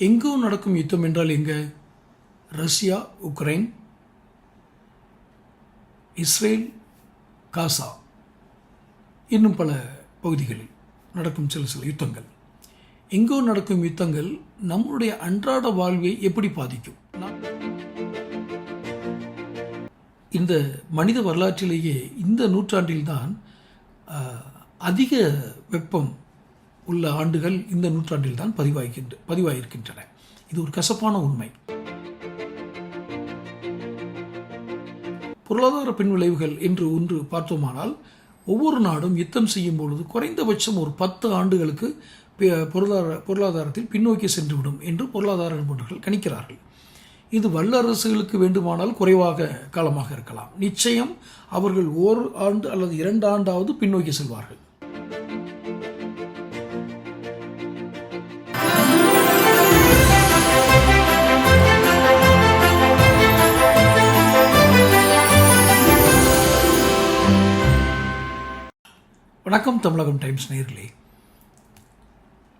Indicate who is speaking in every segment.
Speaker 1: எங்கோ நடக்கும் யுத்தம் என்றால் எங்க? ரஷ்யா உக்ரைன் இஸ்ரேல் காசா இன்னும் பல பகுதிகளில் நடக்கும் சில சில யுத்தங்கள். எங்கோ நடக்கும் யுத்தங்கள் நம்முடைய அன்றாட வாழ்வை எப்படி பாதிக்கும்? இந்த மனித வரலாற்றிலேயே இந்த நூற்றாண்டில்தான் அதிக வெப்பம் உள்ள ஆண்டுகள் இந்த நூற்றாண்டில் தான் பதிவாகின்ற பதிவாகியிருக்கின்றன இது ஒரு கசப்பான உண்மை. பொருளாதார பின்விளைவுகள் என்று ஒன்று பார்த்தோமானால் ஒவ்வொரு நாடும் யுத்தம் செய்யும் பொழுது குறைந்தபட்சம் ஒரு பத்து ஆண்டுகளுக்கு பொருளாதார பொருளாதாரத்தில் பின்னோக்கி சென்றுவிடும் என்று பொருளாதார நிபுணர்கள் கணிக்கிறார்கள். இது வல்லரசுகளுக்கு வேண்டுமானால் குறைவாக காலமாக இருக்கலாம். நிச்சயம் அவர்கள் ஓர் ஆண்டு அல்லது இரண்டு ஆண்டாவது பின்னோக்கி செல்வார்கள். வணக்கம் தமிழகம் டைம்ஸ் நேர்களே.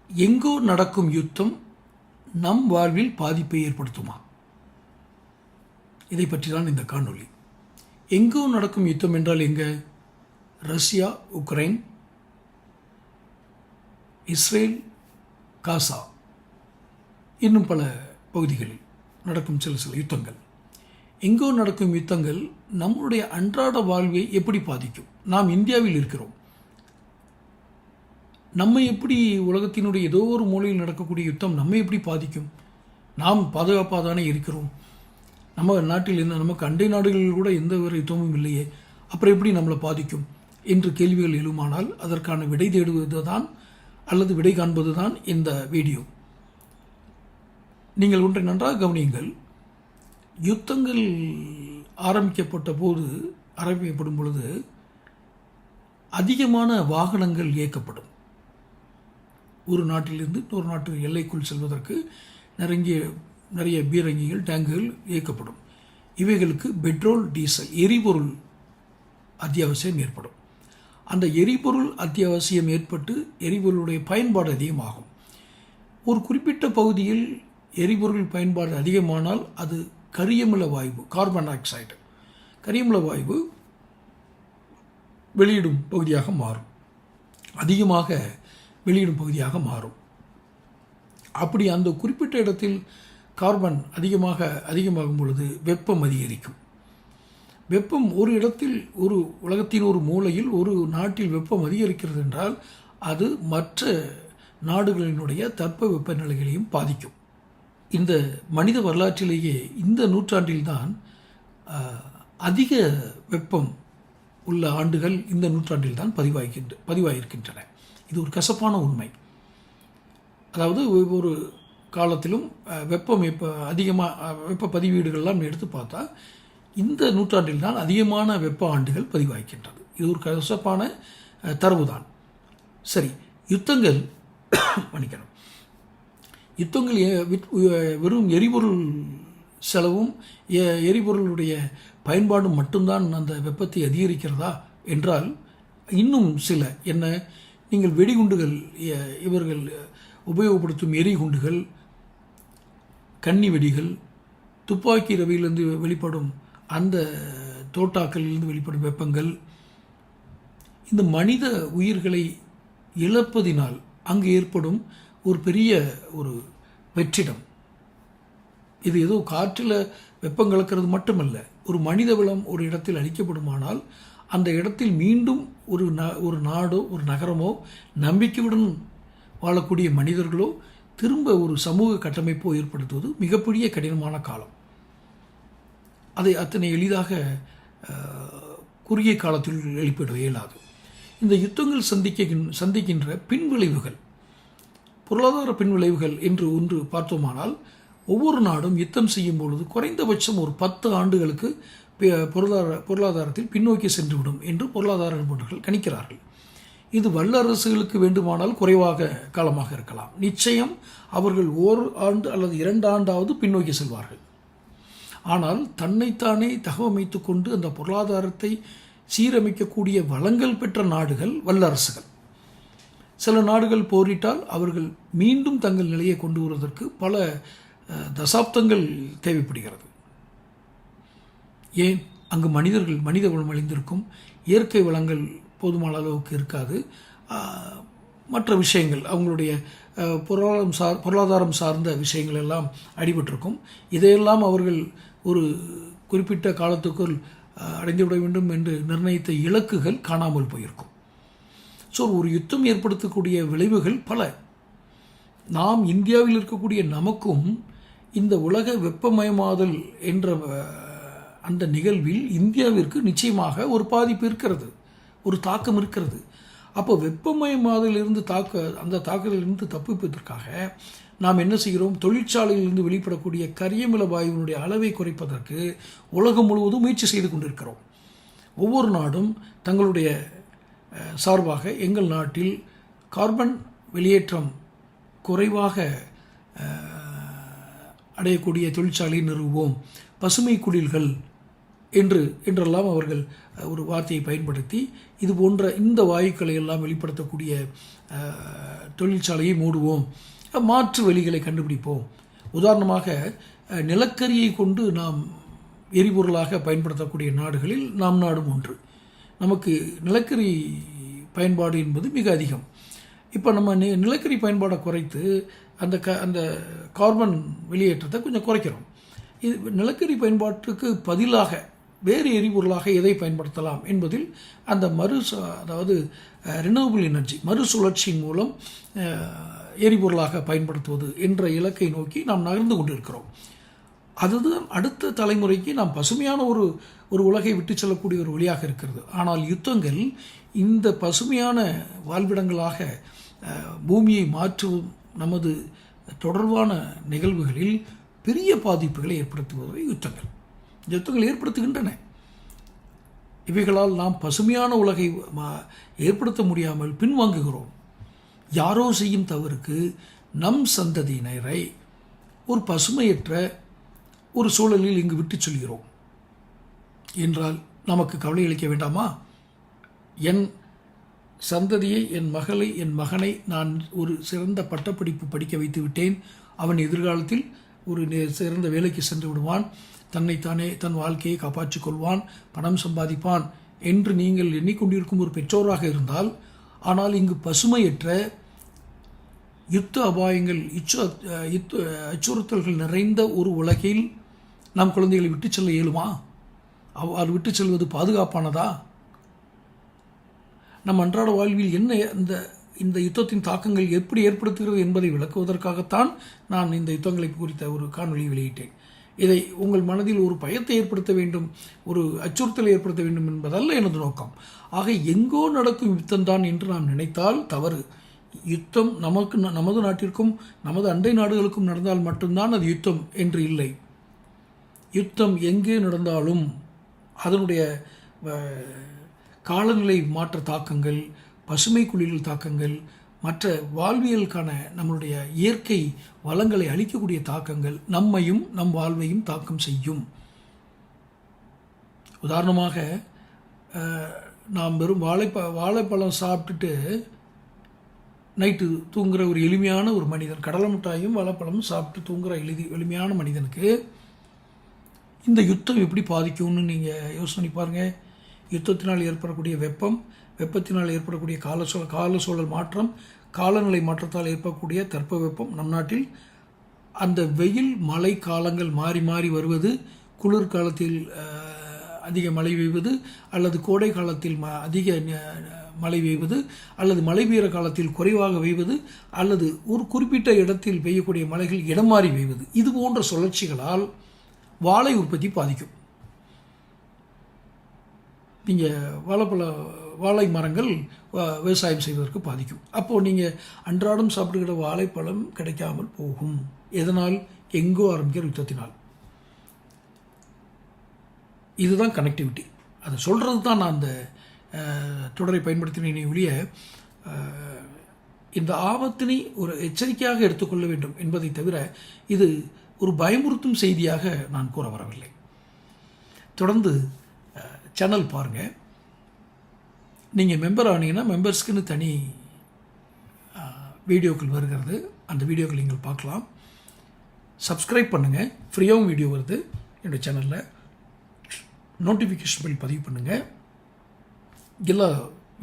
Speaker 1: எங்கோ நடக்கும் யுத்தம் நம் வாழ்வில் பாதிப்பை ஏற்படுத்துமா? இதை பற்றி தான் இந்த காணொளி. எங்கோ நடக்கும் யுத்தம் என்றால் எங்க? ரஷ்யா உக்ரைன் இஸ்ரேல் காசா இன்னும் பல பகுதிகளில் நடக்கும் சில சில யுத்தங்கள். எங்கோ நடக்கும் யுத்தங்கள் நம்முடைய அன்றாட வாழ்வை எப்படி பாதிக்கும்? நாம் இந்தியாவில் இருக்கிறோம். நம்மை எப்படி உலகத்தினுடைய ஏதோ ஒரு மூலையில் நடக்கக்கூடிய யுத்தம் நம்மை எப்படி பாதிக்கும்? நாம் பாதுகாப்பாக தானே இருக்கிறோம்? நம்ம நாட்டில் என்ன நமக்கு அண்டை நாடுகளில் கூட எந்த ஒரு யுத்தமும் இல்லையே. அப்புறம் எப்படி நம்மளை பாதிக்கும்? என்று கேள்விகள் எழுமானால் அதற்கான விடை தேடுவது தான் அல்லது விடை காண்பது தான் இந்த வீடியோ. நீங்கள் ஒன்றை நன்றாக கவனியுங்கள். யுத்தங்கள் ஆரம்பிக்கப்பட்ட போது ஆரம்பிக்கப்படும் பொழுது அதிகமான வாகனங்கள் இயக்கப்படும். ஒரு நாட்டிலிருந்து இன்னொரு நாட்டு எல்லைக்குள் செல்வதற்கு நிறைய நிறைய பீரங்கிகள் டேங்குகள் இயக்கப்படும். இவைகளுக்கு பெட்ரோல் டீசல் எரிபொருள் அத்தியாவசியம் ஏற்படும். அந்த எரிபொருள் அத்தியாவசியம் ஏற்பட்டு எரிபொருளுடைய பயன்பாடு அதிகமாகும். ஒரு குறிப்பிட்ட பகுதியில் எரிபொருள் பயன்பாடு அதிகமானால் அது கரியமில வாயு கார்பன் டை ஆக்சைடு கரியமில வாயு வெளியிடும் பகுதியாக மாறும். அதிகமாக வெளியிடும் பகுதியாக மாறும். அப்படி அந்த குறிப்பிட்ட இடத்தில் கார்பன் அதிகமாக அதிகமாகும் பொழுது வெப்பம் அதிகரிக்கும். வெப்பம் ஒரு இடத்தில் ஒரு உலகத்தின் ஒரு மூலையில் ஒரு நாட்டில் வெப்பம் அதிகரிக்கிறது என்றால் அது மற்ற நாடுகளினுடைய தட்ப வெப்பநிலைகளையும் பாதிக்கும். இந்த மனித வரலாற்றிலேயே இந்த நூற்றாண்டில்தான் அதிக வெப்பம் உள்ள ஆண்டுகள் இந்த நூற்றாண்டில்தான் பதிவாகின்ற பதிவாகியிருக்கின்றன இது ஒரு கசப்பான உண்மை. அதாவது ஒவ்வொரு காலத்திலும் வெப்பம் இப்போ அதிகமாக வெப்ப பதிவீடுகள்லாம் எடுத்து பார்த்தா இந்த நூற்றாண்டில் தான் அதிகமான வெப்ப ஆண்டுகள் பதிவாகின்றது இது ஒரு கசப்பான தரவு தான். சரி யுத்தங்கள் மன்னிக்கணும். யுத்தங்கள் வெறும் எரிபொருள் செலவும் எ- எரிபொருளுடைய பயன்பாடும் மட்டும்தான் அந்த வெப்பத்தை அதிகரிக்கிறதா என்றால் இன்னும் சில என்ன நீங்கள் வெடிகுண்டுகள் இவர்கள் உபயோகப்படுத்தும் எரிகுண்டுகள் கன்னி வெடிகள் துப்பாக்கி ரவியிலிருந்து வெளிப்படும் அந்த தோட்டாக்களிலிருந்து வெளிப்படும் வெப்பங்கள் இந்த மனித உயிர்களை இழப்பதினால் அங்கு ஏற்படும் ஒரு பெரிய ஒரு வெற்றிடம். இது ஏதோ காற்றில் வெப்பம் கலக்கிறது மட்டுமல்ல ஒரு மனித வளம் ஒரு இடத்தில் அளிக்கப்படுமானால் அந்த இடத்தில் மீண்டும் ஒரு ந ஒரு நாடோ ஒரு நகரமோ நம்பிக்கையுடன் வாழக்கூடிய மனிதர்களோ திரும்ப ஒரு சமூக கட்டமைப்போ ஏற்படுத்துவது மிகப்பெரிய கடினமான காலம். அதை அத்தனை எளிதாக குறுகிய காலத்தில் வெளிப்பட இயலாது இந்த யுத்தங்கள் சந்திக்க சந்திக்கின்ற பின்விளைவுகள் பொருளாதார பின்விளைவுகள் என்று ஒன்று பார்த்தோமானால் ஒவ்வொரு நாடும் யுத்தம் செய்யும் பொழுது குறைந்தபட்சம் ஒரு பத்து ஆண்டுகளுக்கு பொருளாதார பொருளாதாரத்தில் பின்னோக்கி சென்றுவிடும் என்று பொருளாதார நிபுணர்கள் கணிக்கிறார்கள். இது வல்லரசுகளுக்கு வேண்டுமானால் குறைவாக காலமாக இருக்கலாம். நிச்சயம் அவர்கள் ஓர் ஆண்டு அல்லது இரண்டு ஆண்டாவது பின்னோக்கி செல்வார்கள். ஆனால் தன்னைத்தானே தகவமைத்து கொண்டு அந்த பொருளாதாரத்தை சீரமைக்கக்கூடிய வளங்கள் பெற்ற நாடுகள் வல்லரசுகள் சில நாடுகள் போரிட்டால் அவர்கள் மீண்டும் தங்கள் நிலையை கொண்டு வருவதற்கு பல தசாப்தங்கள் தேவைப்படுகிறது. ஏன் அங்கு மனிதர்கள் மனித வளம் அழிந்திருக்கும்? இயற்கை வளங்கள் போதுமான அளவுக்கு இருக்காது. மற்ற விஷயங்கள் அவங்களுடைய பொருளாதாரம் சார் பொருளாதாரம் சார்ந்த விஷயங்கள் எல்லாம் அடிபட்டிருக்கும். இதையெல்லாம் அவர்கள் ஒரு குறிப்பிட்ட காலத்துக்குள் அடைந்துவிட வேண்டும் என்று நிர்ணயித்த இலக்குகள் காணாமல் போயிருக்கும். ஸோ ஒரு யுத்தம் ஏற்படுத்தக்கூடிய விளைவுகள் பல. நாம் இந்தியாவில் இருக்கக்கூடிய நமக்கும் இந்த உலக வெப்பமயமாதல் என்ற அந்த நிகழ்வில் இந்தியாவிற்கு நிச்சயமாக ஒரு பாதிப்பு இருக்கிறது ஒரு தாக்கம் இருக்கிறது. அப்போ வெப்பமயமாதலிருந்து தாக்க அந்த தாக்குதலிருந்து தப்பிப்பதற்காக நாம் என்ன செய்கிறோம்? தொழிற்சாலையிலிருந்து வெளிப்படக்கூடிய கரியமில வாயுவினுடைய அளவை குறைப்பதற்கு உலகம் முழுவதும் முயற்சி செய்து கொண்டிருக்கிறோம். ஒவ்வொரு நாடும் தங்களுடைய சார்பாக எங்கள் நாட்டில் கார்பன் வெளியேற்றம் குறைவாக அடையக்கூடிய தொழிற்சாலை நிறுவுவோம். பசுமை குடில்கள் என்று என்றெல்லாம் அவர்கள் ஒரு வார்த்தையை பயன்படுத்தி இது போன்ற இந்த வாயுக்களை எல்லாம் வெளிப்படுத்தக்கூடிய தொழிற்சாலையை மூடுவோம். மாற்று வழிகளை கண்டுபிடிப்போம். உதாரணமாக நிலக்கரியை கொண்டு நாம் எரிபொருளாக பயன்படுத்தக்கூடிய நாடுகளில் நாம் நாடும் ஒன்று. நமக்கு நிலக்கரி பயன்பாடு என்பது மிக அதிகம். இப்போ நம்ம நி நிலக்கரி பயன்பாடை குறைத்து அந்த க அந்த கார்பன் வெளியேற்றத்தை கொஞ்சம் குறைக்கிறோம். இது நிலக்கரி பயன்பாட்டுக்கு பதிலாக வேறு எரிபொருளாக எதை பயன்படுத்தலாம் என்பதில் அந்த மறு ச- அதாவது ரினூவபிள் எனர்ஜி மறுசுழற்சியின் மூலம் எரிபொருளாக பயன்படுத்துவது என்ற இலக்கை நோக்கி நாம் நகர்ந்து கொண்டிருக்கிறோம். அதுதான் அடுத்த தலைமுறைக்கு நாம் பசுமையான ஒரு ஒரு உலகை விட்டு செல்லக்கூடிய ஒரு வழியாக இருக்கிறது. ஆனால் யுத்தங்கள் இந்த பசுமையான வாழ்விடங்களாக பூமியை மாற்றும் நமது தொடர்பான நிகழ்வுகளில் பெரிய பாதிப்புகளை ஏற்படுத்துவதை யுத்தங்கள். யுத்தங்கள் ஏற்படுத்துகின்றன. இவைகளால் நாம் பசுமையான உலகை ஏற்படுத்த முடியாமல் பின்வாங்குகிறோம். யாரோ செய்யும் தவறுக்கு நம் சந்ததியினரை ஒரு பசுமையற்ற ஒரு சூழலில் இங்கு விட்டுச் சொல்கிறோம். என்றால் நமக்கு கவலை அளிக்க வேண்டாமா? என் சந்ததியை என் மகளை என் மகனை நான் ஒரு சிறந்த பட்டப்படிப்பு படிக்க வைத்து விட்டேன். அவன் எதிர்காலத்தில் ஒரு நே- சிறந்த வேலைக்கு சென்று விடுவான். தன்னைத்தானே தன் வாழ்க்கையை காப்பாற்றிக் கொள்வான் பணம் சம்பாதிப்பான் என்று நீங்கள் எண்ணிக்கொண்டிருக்கும் ஒரு பெற்றோராக இருந்தால் ஆனால் இங்கு பசுமையற்ற யுத்த அபாயங்கள் இச்சு யுத்த அச்சுறுத்தல்கள் நிறைந்த ஒரு உலகில் நாம் குழந்தைகளை விட்டுச் செல்ல இயலுமா? அவ்வாறு விட்டுச் செல்வது பாதுகாப்பானதா? நம் அன்றாட வாழ்வில் என்ன இந்த இந்த யுத்தத்தின் தாக்கங்கள் எப்படி ஏற்படுத்துகிறது என்பதை விளக்குவதற்காகத்தான் நான் இந்த யுத்தங்களை குறித்த ஒரு காணொலியை வெளியிட்டேன். இதை உங்கள் மனதில் ஒரு பயத்தை ஏற்படுத்த வேண்டும் ஒரு அச்சுறுத்தலை ஏற்படுத்த வேண்டும் என்பதல்ல எனது நோக்கம். ஆக எங்கோ நடக்கும் யுத்தம்தான் என்று நாம் நினைத்தால் தவறு. யுத்தம் நமக்கு நமது நாட்டிற்கும் நமது அண்டை நாடுகளுக்கும் நடந்தால் மட்டும்தான் அது யுத்தம் என்று இல்லை. யுத்தம் எங்கே நடந்தாலும் அதனுடைய காலநிலை மாற்ற தாக்கங்கள் பசுமை குளிர்கள் தாக்கங்கள் மற்ற வாழ்வியலுக்கான நம்மளுடைய இயற்கை வளங்களை அளிக்கக்கூடிய தாக்கங்கள் நம்மையும் நம் வாழ்வையும் தாக்கம் செய்யும். உதாரணமாக நாம் வெறும் வாழைப்ப வாழைப்பழம் சாப்பிட்டுட்டு நைட்டு தூங்குற ஒரு எளிமையான ஒரு மனிதன் கடலை மிட்டாயும் வாழைப்பழமும் சாப்பிட்டு தூங்குற எளிதி எளிமையான மனிதனுக்கு இந்த யுத்தம் எப்படி பாதிக்கும்னு நீங்கள் யோசனை பாருங்கள் யுத்தத்தினால் ஏற்படக்கூடிய வெப்பம் வெப்பத்தினால் ஏற்படக்கூடிய கால சூழல் கால சூழல் மாற்றம் காலநிலை மாற்றத்தால் ஏற்படக்கூடிய தட்பவெப்பம் நம் நாட்டில். அந்த வெயில் மழை காலங்கள் மாறி மாறி வருவது குளிர் காலத்தில் அதிக மழை பெய்வது அல்லது கோடை காலத்தில் ம அதிக மழை பெய்வது அல்லது மழை பெய்கிற காலத்தில் குறைவாக பெய்வது அல்லது ஒரு குறிப்பிட்ட இடத்தில் பெய்யக்கூடிய மழைகள் இடம் மாறி பெய்வது. இது போன்ற சுழற்சிகளால் வாழை உற்பத்தி பாதிக்கும். நீங்கள் வாழைப்பழம் வாழை மரங்கள் விவசாயம் செய்வதற்கு பாதிக்கும். அப்போது நீங்கள் அன்றாடம் சாப்பிடுகிற வாழைப்பழம் கிடைக்காமல் போகும். எதனால்? எங்கோ ஆரம்பிக்கிற யுத்தத்தினால். இதுதான் கனெக்டிவிட்டி அதை சொல்கிறது தான் நான் அந்த தொடரை பயன்படுத்தினேனே ஒழிய இந்த ஆபத்தினை ஒரு எச்சரிக்கையாக எடுத்துக்கொள்ள வேண்டும் என்பதை தவிர இது ஒரு பயமுறுத்தும் செய்தியாக நான் கூற வரவில்லை. தொடர்ந்து சேனல் பாருங்கள் நீங்கள் மெம்பர் ஆனீங்கன்னா மெம்பர்ஸ்க்குன்னு தனி வீடியோக்கள் வருகிறது. அந்த வீடியோக்கள் நீங்கள் பார்க்கலாம். சப்ஸ்கிரைப் பண்ணுங்கள் ஃப்ரீயாகவும் வீடியோ வருது என்னோடய சேனலில் நோட்டிஃபிகேஷன் பில் பதிவு பண்ணுங்கள் எல்லா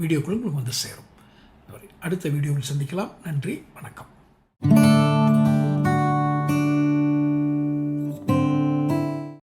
Speaker 1: வீடியோக்களும் உங்களுக்கு வந்து சேரும். அடுத்த வீடியோவில் சந்திக்கலாம். நன்றி. வணக்கம்.